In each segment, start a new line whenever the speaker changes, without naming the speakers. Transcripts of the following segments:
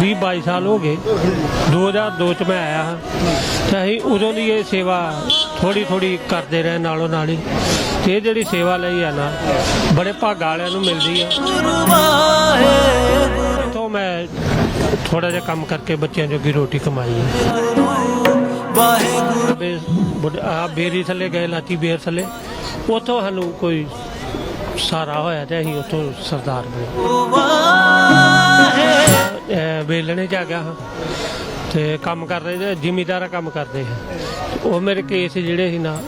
ਵੀਹ 22 ਸਾਲ ਹੋ ਗਏ। 2002 ਚ ਮੈਂ ਆਇਆ ਹਾਂ। ਤੇ ਅਸੀਂ ਉਦੋਂ ਦੀ ਇਹ ਸੇਵਾ ਥੋੜੀ ਥੋੜੀ ਕਰਦੇ ਰਹੇ ਨਾਲੋਂ ਨਾਲ ਹੀ। ਤੇ ਇਹ ਜਿਹੜੀ ਸੇਵਾ ਲਈ ਆ ਨਾ ਬੜੇ ਭਾਗਾਂ ਵਾਲਿਆਂ ਨੂੰ ਮਿਲਦੀ ਆ। ਤੋਂ ਮੈਂ ਥੋੜਾ ਜਿਹਾ ਕੰਮ ਕਰਕੇ ਬੱਚਿਆਂ ਜੋਗੀ ਰੋਟੀ ਕਮਾਈ ਹੈ ਆਹ ਬੇਰੀ ਥੱਲੇ ਗਏ ਲਾਤੀ ਬੇਰ ਥੱਲੇ। ਉੱਥੋਂ ਸਾਨੂੰ ਕੋਈ ਸਾਰਾ ਹੋਇਆ ਤੇ ਅਸੀਂ ਉੱਥੋਂ ਸਰਦਾਰ ਬਣੇ। ਵੇਲਣੇ ਚ ਆ ਗਿਆ ਹਾਂ। ਤੇ ਕੰਮ ਕਰ ਰਹੇ ਤੇ ਜ਼ਿਮੀਦਾਰਾ ਕੰਮ ਕਰਦੇ ਸੀ। ਉਹ ਮੇਰੇ ਕੇਸ ਜਿਹੜੇ ਸੀ ਨਾ,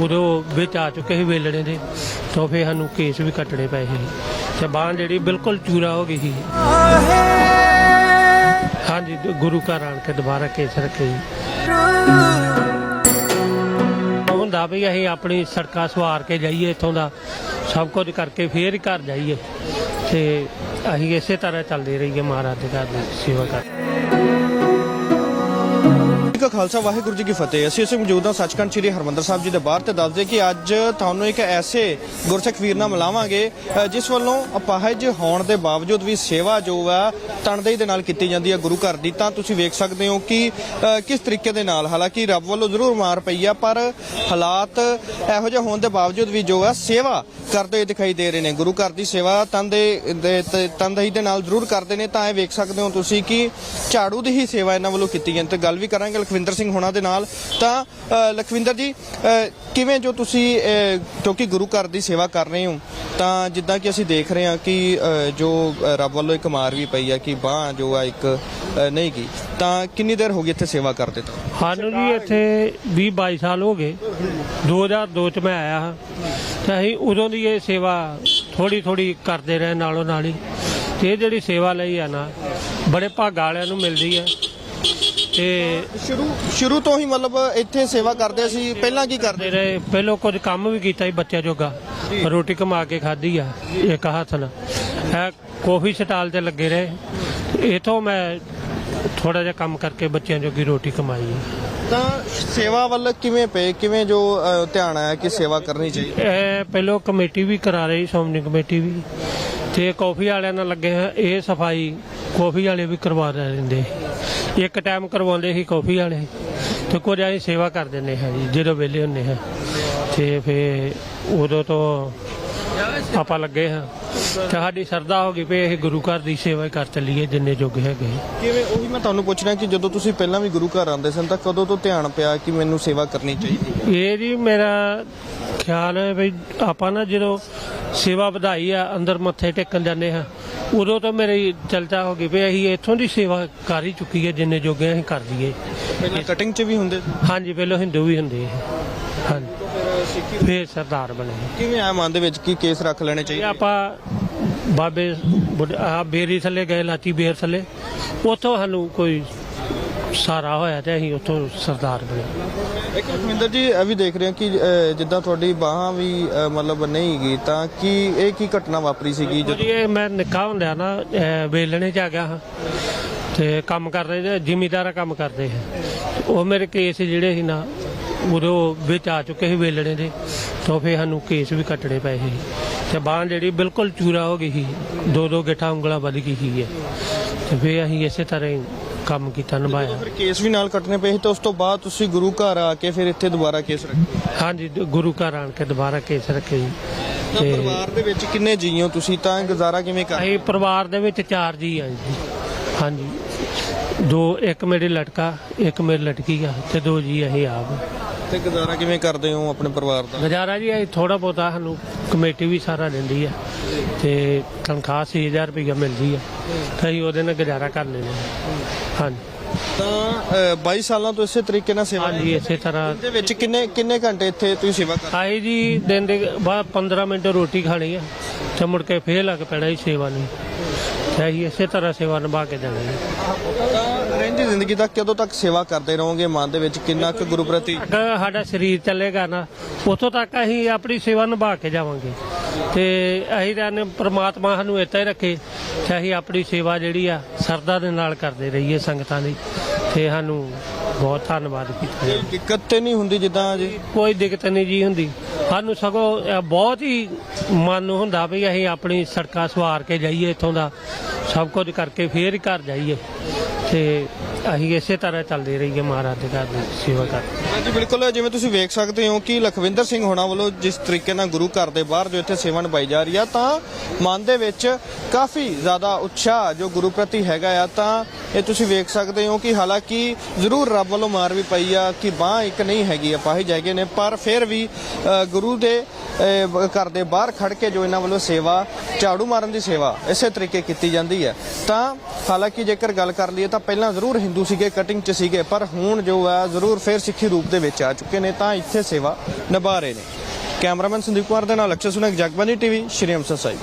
ਉਦੋਂ ਵਿੱਚ ਆ ਚੁੱਕੇ ਸੀ ਵੇਲਣੇ ਦੇ। ਤਾਂ ਫਿਰ ਸਾਨੂੰ ਕੇਸ ਵੀ ਕੱਟਣੇ ਪਏ ਸੀ। ਤੇ ਬਾਂਹ ਜਿਹੜੀ ਬਿਲਕੁਲ ਚੂਰਾ ਹੋ ਗਈ ਸੀ। ਹਾਂਜੀ ਗੁਰੂ ਘਰ ਆਣ ਕੇ ਦੁਬਾਰਾ ਕੇਸ ਰੱਖੇ ਜੀ। ਹੁੰਦਾ ਵੀ ਅਸੀਂ ਆਪਣੀ ਸੜਕਾਂ ਸਵਾਰ ਕੇ ਜਾਈਏ ਇੱਥੋਂ ਦਾ। ਸਭ ਕੁਝ ਕਰਕੇ ਫੇਰ ਹੀ ਘਰ ਜਾਈਏ। ਤੇ ਅਸੀਂ ਇਸੇ ਤਰ੍ਹਾਂ ਚੱਲਦੇ ਰਹੀਏ ਮਹਾਰਾਜ ਦੇ ਘਰ ਦੀ ਸੇਵਾ ਕਰ
ਕਾ ਖਾਲਸਾ, ਵਾਹਿਗੁਰੂ ਜੀ ਕੀ ਫਤਿਹ। ਅਸੀਂ ਇਸੇ ਮੌਜੂਦ ਹਾਂ ਸੱਚਖੰਡ ਸ੍ਰੀ ਹਰਮੰਦਰ ਸਾਹਿਬ ਜੀ ਦੇ ਬਾਹਰ ਤੇ ਦੱਸਦੇ ਕਿ ਅੱਜ ਤੁਹਾਨੂੰ ਇੱਕ ਐਸੇ ਗੁਰਸਿੱਖ ਵੀਰ ਨਾਲ ਮਿਲਾਵਾਂਗੇ ਜਿਸ ਵੱਲੋਂ ਅਪਾਹਜ ਹੋਣ ਦੇ ਬਾਵਜੂਦ ਵੀ ਸੇਵਾ ਜੋ ਹੈ, ਤਨਦੇਹੀ ਦੇ ਨਾਲ ਕੀਤੀ ਜਾਂਦੀ ਹੈ ਗੁਰੂ ਘਰ ਦੀ। ਤਾਂ ਤੁਸੀਂ ਵੇਖ ਸਕਦੇ ਹੋ ਕਿ ਕਿਸ ਤਰੀਕੇ ਦੇ ਨਾਲ, ਹਾਲਾਂਕਿ ਰੱਬ ਵੱਲੋਂ ਜ਼ਰੂਰ ਮਾਰ ਪਈ ਆ ਪਰ ਹਾਲਾਤ ਇਹੋ ਜਿਹੇ ਹੋਣ ਦੇ ਬਾਵਜੂਦ ਵੀ ਜੋ ਹੈ, ਸੇਵਾ ਕਰਦੇ ਹੋਏ ਦਿਖਾਈ ਦੇ ਰਹੇ ਨੇ। ਗੁਰੂ ਘਰ ਦੀ ਸੇਵਾ ਤਨਦੇ ਦੇ- ਤਨਦੇਹੀ ਦੇ ਨਾਲ ਜ਼ਰੂਰ ਕਰਦੇ ਨੇ। ਤਾਂ ਇਹ ਵੇਖ ਸਕਦੇ ਹੋ ਤੁਸੀਂ ਕਿ ਝਾੜੂ ਦੀ ਹੀ ਸੇਵਾ ਇਹਨਾਂ ਵੱਲੋਂ ਕੀਤੀ ਜਾਂਦੀ ਤੇ ਗੱਲ ਵੀ ਕਰਾਂਗੇ ਲਖਵਿੰਦਰ ਸਿੰਘ ਹੋਣਾ ਦੇ ਨਾਲ। ਤਾਂ ਅ, ਲਖਵਿੰਦਰ ਜੀ ਅ, ਕਿਵੇਂ ਜੋ ਤੁਸੀਂ ਅ, ਕਿਉਂਕਿ ਗੁਰੂ ਘਰ ਦੀ ਸੇਵਾ ਕਰ ਰਹੇ ਹੋ ਤਾਂ ਜਿੱਦਾਂ ਕਿ ਅਸੀਂ ਦੇਖ ਰਹੇ ਹਾਂ ਕਿ ਅ, ਜੋ ਅ, ਰੱਬ ਵੱਲੋਂ ਇੱਕ ਮਾਰ ਵੀ ਪਈ ਆ ਕਿ ਬਾਹ ਜੋ ਆ ਇੱਕ ਅ, ਨਹੀਂ ਗਈ। ਤਾਂ ਕਿੰਨੀ ਦੇਰ ਹੋ ਗਈ ਇੱਥੇ ਸੇਵਾ ਕਰਦੇ ਤਾਂ?
ਸਾਨੂੰ ਜੀ ਇੱਥੇ 20 22 ਸਾਲ ਹੋ ਗਏ। 2002 ਚ ਮੈਂ ਆਇਆ ਹਾਂ। ਤੇ ਅਸੀਂ ਉਦੋਂ ਦੀ ਇਹ ਸੇਵਾ ਥੋੜੀ ਥੋੜੀ ਕਰਦੇ ਰਹੇ ਨਾਲੋਂ ਨਾਲ ਹੀ। ਤੇ ਇਹ ਜਿਹੜੀ ਸੇਵਾ ਲਈ ਆ ਨਾ ਬੜੇ ਭਾਗਾਂ ਵਾਲਿਆਂ ਨੂੰ ਮਿਲਦੀ ਹੈ ਤੇ
ਸ਼ੁਰੂ ਸ਼ੁਰੂ ਤੋਂ ਹੀ ਮਤਲਬ ਇੱਥੇ ਸੇਵਾ ਕਰਦੇ ਸੀ ਪਹਿਲਾਂ ਕੀ ਕਰਦੇ?
ਰਹੇ ਪਹਿਲੋਂ ਕੁਝ ਕੰਮ ਵੀ ਕੀਤਾ ਸੀ ਬੱਚਿਆਂ ਜੋਗਾ। ਰੋਟੀ ਕਮਾ ਕੇ ਖਾਧੀ ਆ ਇੱਕ ਹੱਥ ਨਾਲ। ਇਹ ਕਾਫੀ ਸਟਾਲ ਤੇ ਲੱਗੇ ਰਹੇ। ਇਥੋਂ ਮੈਂ ਥੋੜਾ ਜਿਹਾ ਕੰਮ ਕਰਕੇ ਬੱਚਿਆਂ ਜੋਗੀ ਰੋਟੀ ਕਮਾਈ। ਹੈ
ਤਾਂ ਸੇਵਾ ਵੱਲ ਕਿਵੇਂ ਪਏ? ਕਿਵੇਂ ਜੋ ਅ, ਧਿਆਨ ਆਇਆ ਕਿ ਸੇਵਾ ਕਰਨੀ ਚਾਹੀਦੀ
ਇਹ ਪਹਿਲੋਂ ਕਮੇਟੀ ਵੀ ਕਰਾ ਰਹੀ ਸ਼੍ਰੋਮਣੀ ਕਮੇਟੀ ਵੀ। ਤੇ ਕਾਫੀ ਵਾਲਿਆਂ ਨਾਲ ਲੱਗੇ ਹੋਏ, ਇਹ ਸਫ਼ਾਈ ਕਾਫੀ ਵਾਲੇ ਵੀ ਕਰਵਾ ਰਹਿੰਦੇ ਇੱਕ ਟਾਈਮ ਕਰਵਾਉਂਦੇ ਸੀ ਕਾਫੀ ਵਾਲੇ। ਤੇ ਕੁਝ ਅਸੀਂ ਸੇਵਾ ਕਰ ਦਿੰਦੇ ਹਾਂ ਜੀ ਜਦੋਂ ਵਿਹਲੇ ਹੁੰਦੇ ਹਾਂ। ਤੇ ਫੇ ਉਦੋਂ ਤੋਂ ਆਪਾਂ ਲੱਗੇ ਹਾਂ। ਤੇ ਸਾਡੀ ਸਰਦਾ ਹੋ ਗਈ ਵੀ ਇਹ ਗੁਰੂ ਘਰ ਦੀ ਸੇਵਾ ਕਰ ਚੱਲੀਏ ਜਿੰਨੇ ਜੋਗੇ ਹੈਗੇ।
ਕਿਵੇਂ ਉਹੀ ਮੈਂ ਤੁਹਾਨੂੰ ਪੁੱਛ ਰਿਹਾ ਕਿ ਜਦੋਂ ਤੁਸੀਂ ਪਹਿਲਾਂ ਵੀ ਗੁਰੂ ਘਰ ਆਉਂਦੇ ਸਨ ਤਾਂ ਕਦੋਂ ਤੋਂ ਧਿਆਨ ਪਿਆ ਕਿ ਮੈਨੂੰ ਸੇਵਾ ਕਰਨੀ ਚਾਹੀਦੀ
ਇਹ ਜੀ ਮੇਰਾ ਖਿਆਲ ਹੈ ਵੀ ਆਪਾਂ ਨਾ ਜਦੋਂ ਸੇਵਾ ਵਧਾਈ ਆ ਅੰਦਰ ਮੱਥੇ ਟੇਕਣ ਜਾਂਦੇ ਹਾਂ ਉਦੋਂ ਤੋਂ ਮੇਰੀ ਚਲਚਾ ਹੋ ਗਈ ਵੀ ਅਸੀਂ ਇੱਥੋਂ ਦੀ ਸੇਵਾ ਕਰ ਹੀ ਚੁੱਕੀ ਹੈ ਜਿੰਨੇ ਜੋਗੇ ਅਸੀਂ ਕਰ ਦਈਏ
ਪਹਿਲਾਂ ਕਟਿੰਗ 'ਚ ਵੀ ਹੁੰਦੇ ਸੀ?
ਹਾਂਜੀ ਪਹਿਲਾਂ ਹਿੰਦੂ ਵੀ ਹੁੰਦੇ ਸੀ। ਹਾਂਜੀ। ਫੇਰ ਸਰਦਾਰ ਬਣੇ।
ਕਿਵੇਂ ਆਇਆ ਮਨ ਦੇ ਵਿੱਚ ਕਿ ਕੇਸ ਰੱਖ ਲੈਣੇ ਚਾਹੀਦੇ?
ਆਪਾਂ ਬਾਬੇ ਬੁੱਢ- ਆਹ ਬੇਰੀ ਥੱਲੇ ਗਏ ਲਾਤੀ ਬੇਰ ਥੱਲੇ। ਉੱਥੋਂ ਸਾਨੂੰ ਕੋਈ ਸਾਰਾ ਹੋਇਆ ਤੇ ਅਸੀਂ ਉੱਥੋਂ ਸਰਦਾਰ ਬਣੇ।
ਇੱਕ ਰਖਵਿੰਦਰ ਜੀ ਇਹ ਵੀ ਦੇਖ ਰਹੇ ਹਾਂ ਕਿ ਜਿੱਦਾਂ ਤੁਹਾਡੀ ਬਾਹਾਂ ਵੀ ਮਤਲਬ ਨਹੀਂ ਗਈ ਤਾਂ ਕੀ ਇਹ ਕੀ ਘਟਨਾ ਵਾਪਰੀ ਸੀਗੀ
ਜਦੋਂ
ਜਦੋਂ?
ਇਹ ਮੈਂ ਨਿੱਕਾ ਹੁੰਦਿਆ ਨਾ ਅਹ ਵੇਲਣੇ ਚ ਆ ਗਿਆ ਹਾਂ। ਤੇ ਕੰਮ ਕਰਦੇ ਤੇ ਜ਼ਿਮੀਦਾਰਾ ਕੰਮ ਕਰਦੇ ਸੀ ਉਹ ਮੇਰੇ ਕੇਸ ਜਿਹੜੇ ਸੀ ਨਾ ਉਦੋਂ ਵਿੱਚ ਆ ਚੁੱਕੇ ਸੀ ਵੇਲਣੇ ਦੇ। ਤਾਂ ਫਿਰ ਸਾਨੂੰ ਕੇਸ ਵੀ ਕੱਟਣੇ ਪਏ ਸੀ। ਤੇ ਬਾਂਹ ਜਿਹੜੀ ਬਿਲਕੁਲ ਚੂਰਾ ਹੋ ਗਈ ਸੀ। ਦੋ ਦੋ ਗਿੱਠਾ ਉਂਗਲਾਂ ਵੱਧ ਗਈ ਸੀ। ਤੇ ਫਿਰ ਅਸੀਂ ਇਸੇ ਤਰ੍ਹਾਂ ਹੀ ਕੰਮ ਕੀਤਾ ਨਿਭਾਇਆ।
ਫਿਰ ਕੇਸ ਵੀ ਨਾਲ ਕੱਟਣੇ ਪਏ ਸੀ ਤੇ ਉਸ ਤੋਂ ਬਾਅਦ ਤੁਸੀਂ ਗੁਰੂ ਘਰ ਆ ਕੇ ਫਿਰ ਇੱਥੇ ਦੁਬਾਰਾ ਕੇਸ ਰੱਖੇ?
ਹਾਂਜੀ ਦ- ਗੁਰੂ ਘਰ ਆਣ ਕੇ ਦੁਬਾਰਾ ਕੇਸ ਰੱਖੇ ਜੀ।
ਤਾਂ
ਤੇ
ਪਰਿਵਾਰ ਦੇ ਵਿੱਚ ਕਿੰਨੇ ਜੀ ਹੋ ਤੁਸੀਂ? ਤਾਂ ਗੁਜ਼ਾਰਾ ਕਿਵੇਂ ਕਰ
ਅਸੀਂ ਪਰਿਵਾਰ ਦੇ ਵਿੱਚ ਚਾਰ ਜੀ ਆ ਜੀ। ਹਾਂਜੀ। ਦੋ ਇੱਕ ਮੇਰੇ ਲਟਕਾ ਇੱਕ ਮੇਰੀ ਲਟਕੀ ਆ ਤੇ ਦੋ ਜੀ ਅਸੀਂ ਆਪ।
ਤੇ ਗੁਜ਼ਾਰਾ ਕਿਵੇਂ ਕਰਦੇ ਹੋ ਆਪਣੇ ਪਰਿਵਾਰ ਦਾ?
ਗੁਜ਼ਾਰਾ ਜੀ ਅਸੀਂ ਥੋੜਾ ਬਹੁਤਾ ਸਾਨੂੰ ਕਮੇਟੀ ਵੀ ਸਾਰਾ ਦਿੰਦੀ ਆ। ਤੇ ਤਨਖਾਹ 6000 ਰੁਪਏ ਮਿਲਦੀ ਆ। ਤੇ ਅਸੀਂ ਉਹਦੇ ਨਾਲ ਗੁਜ਼ਾਰਾ ਕਰ ਲੈਂਦੇ ਹਾਂ ਹਾਂਜੀ।
ਤਾਂ ਅ, 22 ਸਾਲਾਂ ਤੋਂ ਇਸੇ ਤਰੀਕੇ ਨਾਲ ਸੇਵਾ
ਹਾਂਜੀ ਇਸੇ ਤਰ੍ਹਾਂ।
ਦੇ ਵਿੱਚ ਕਿੰਨੇ ਕਿੰਨੇ ਘੰਟੇ ਇੱਥੇ ਤੁਸੀਂ ਸੇਵਾ ਕਰ
ਆਈ ਜੀ ਦਿਨ ਦੇ ਬਾਅਦ 15 ਮਿੰਟ ਰੋਟੀ ਖਾਣੀ ਆ। ਤੇ ਮੁੜ ਕੇ ਫੇਰ ਲੱਗ ਪੈਣਾ ਜੀ ਸੇਵਾ ਨੂੰ। ਤੇ ਅਸੀਂ ਇਸੇ ਤਰ੍ਹਾਂ ਸੇਵਾ ਨਿਭਾ ਕੇ ਜਾਣੀ ਹੈ
ਤਾਂ ਰਹਿੰਦੀ ਜ਼ਿੰਦਗੀ ਦਾ ਕਦੋਂ ਤੱਕ ਸੇਵਾ ਕਰਦੇ ਰਹੋਗੇ ਮਨ ਦੇ ਵਿੱਚ? ਕਿੰਨਾ ਕੁ ਗੁਰੂ ਪ੍ਰਤੀ
ਤੱਕ ਸਾਡਾ ਸਰੀਰ ਚੱਲੇਗਾ ਨਾ ਉਥੋਂ ਤੱਕ ਅਸੀਂ ਆਪਣੀ ਸੇਵਾ ਨਿਭਾ ਕੇ ਜਾਵਾਂਗੇ। ਤੇ ਅਸੀਂ ਤਾਂ ਪ੍ਰਮਾਤਮਾ ਸਾਨੂੰ ਇੱਥੇ ਹੀ ਰੱਖੇ ਤੇ ਅਸੀਂ ਆਪਣੀ ਸੇਵਾ ਜਿਹੜੀ ਆ ਸਰਦਾ ਦੇ ਨਾਲ ਕਰਦੇ ਰਹੀਏ ਸੰਗਤਾਂ ਦੀ ਤੇ ਸਾਨੂੰ ਬਹੁਤ ਧੰਨਵਾਦ ਕੀਤਾ
ਕੋਈ ਦਿੱਕਤ ਤੇ ਨਹੀਂ ਹੁੰਦੀ ਜਿੱਦਾਂ ਜੀ
ਕੋਈ ਦਿੱਕਤ ਨਹੀਂ ਜੀ ਹੁੰਦੀ। ਸਾਨੂੰ ਸਗੋਂ ਬਹੁਤ ਹੀ ਮਨ ਨੂੰ ਹੁੰਦਾ ਵੀ ਅਸੀਂ ਆਪਣੀ ਸੜਕਾਂ ਸਵਾਰ ਕੇ ਜਾਈਏ ਇੱਥੋਂ ਦਾ। ਸਭ ਕੁਝ ਕਰਕੇ ਫੇਰ ਹੀ ਘਰ ਜਾਈਏ। ਤੇ ਅਸੀਂ ਇਸੇ ਤਰ੍ਹਾਂ ਚੱਲਦੇ ਰਹੀਏ ਮਹਾਰਾਜ ਦੇ ਘਰ ਦੀ ਸੇਵਾ ਕਰ।
ਹਾਂਜੀ, ਬਿਲਕੁਲ, ਜਿਵੇਂ ਤੁਸੀਂ ਵੇਖ ਸਕਦੇ ਹੋ ਕਿ ਲਖਵਿੰਦਰ ਸਿੰਘ ਹੋਣਾ ਵੱਲੋਂ ਜਿਸ ਤਰੀਕੇ ਨਾਲ ਗੁਰੂ ਘਰ ਦੇ ਬਾਹਰ ਜੋ ਇੱਥੇ ਸੇਵਾ ਨਿਭਾਈ ਜਾ ਰਹੀ ਆ, ਤਾਂ ਮਨ ਦੇ ਵਿੱਚ ਕਾਫੀ ਜ਼ਿਆਦਾ ਉਤਸ਼ਾਹ ਜੋ ਗੁਰੂ ਪ੍ਰਤੀ ਹੈਗਾ ਆ, ਤਾਂ ਇਹ ਤੁਸੀਂ ਵੇਖ ਸਕਦੇ ਹੋ ਕਿ ਹਾਲਾਂਕਿ ਜ਼ਰੂਰ ਰੱਬ ਵੱਲੋਂ ਮਾਰ ਵੀ ਪਈ ਆ ਕਿ ਬਾਹ ਇੱਕ ਨਹੀਂ ਹੈਗੀ ਆ ਅਪਾਹਿਜ ਹੈਗੇ ਨੇ, ਪਰ ਫਿਰ ਵੀ ਗੁਰੂ ਦੇ ਘਰ ਦੇ ਬਾਹਰ ਖੜ ਕੇ ਜੋ ਇਹਨਾਂ ਵੱਲੋਂ ਸੇਵਾ, ਝਾੜੂ ਮਾਰਨ ਦੀ ਸੇਵਾ ਇਸੇ ਤਰੀਕੇ ਕੀਤੀ ਜਾਂਦੀ ਹੈ। ਤਾਂ ਹਾਲਾਂਕਿ ਜੇਕਰ ਗੱਲ ਕਰ ਲਈਏ, ਤਾਂ ਪਹਿਲਾਂ ਜ਼ਰੂਰ ਹਿੰਦੂ ਸੀਗੇ ਕਟਿੰਗ 'ਚ ਸੀਗੇ, ਪਰ ਹੁਣ ਜੋ ਹੈ, ਜ਼ਰੂਰ ਫਿਰ ਸਿੱਖੀ ਰੂਪ ਦੇ ਵਿੱਚ ਆ ਚੁੱਕੇ ਨੇ, ਤਾਂ ਇੱਥੇ ਸੇਵਾ ਨਿਭਾ ਰਹੇ ਨੇ। ਕੈਮਰਾਮੈਨ ਸੰਦੀਪ ਕੁਮਾਰ ਦੇ ਨਾਲ ਅਕਸ਼ਰ ਸੁਨੇਕ ਜਗਬਾਨੀ ਟੀਵੀ, ਸ਼੍ਰੀ ਅੰਮ੍ਰਿਤਸਰ ਸਾਹਿਬ।